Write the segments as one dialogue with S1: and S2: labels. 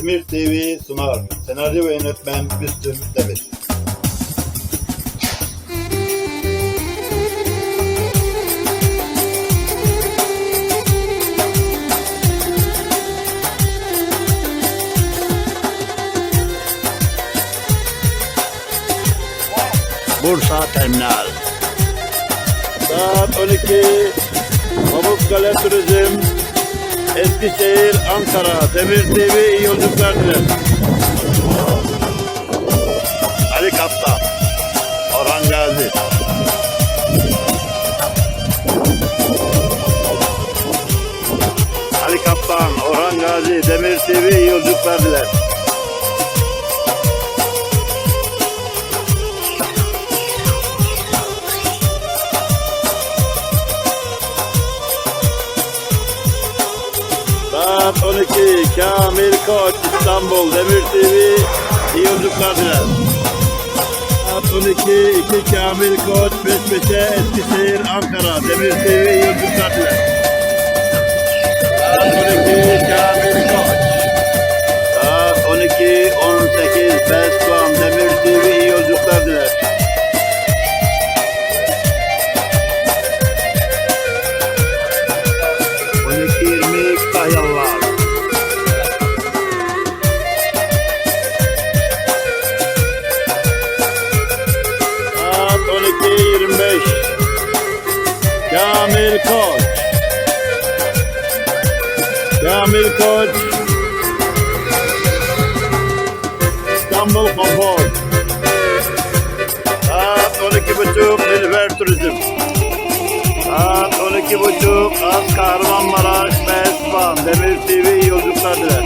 S1: Demir TV sunar. Senaryo ve yönetmen Müslüm Demir.
S2: Bursa Terminal.
S1: Saat 12. Pamukkale Turizm. Eskişehir, Ankara. Demir TV iyi yolculuklar dilerim.
S2: Ali Kaptan. Orhan Gazi. Ali Kaptan, Orhan Gazi, Demir TV iyi yolculuklar diler.
S1: saat 12. Kamil Koç İstanbul Demir TV iyi yolculuklar diler. Saat 12. 2 Kamil Koç 5 5'e Eskişehir Ankara Demir TV iyi yolculuklar diler. Saat 12 Kamil Koç. Saat 12 18 Beskom Demir TV iyi yolculuklar diler. Yallah. 25 Kamil Koç. Kamil Koç. İstanbul Konfor. Saat 12.30 Nilüfer Turizm. Saat 12.30 Az Kahramanmaraş ve Espan Demir TV yolculuklar diler.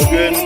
S1: Bugün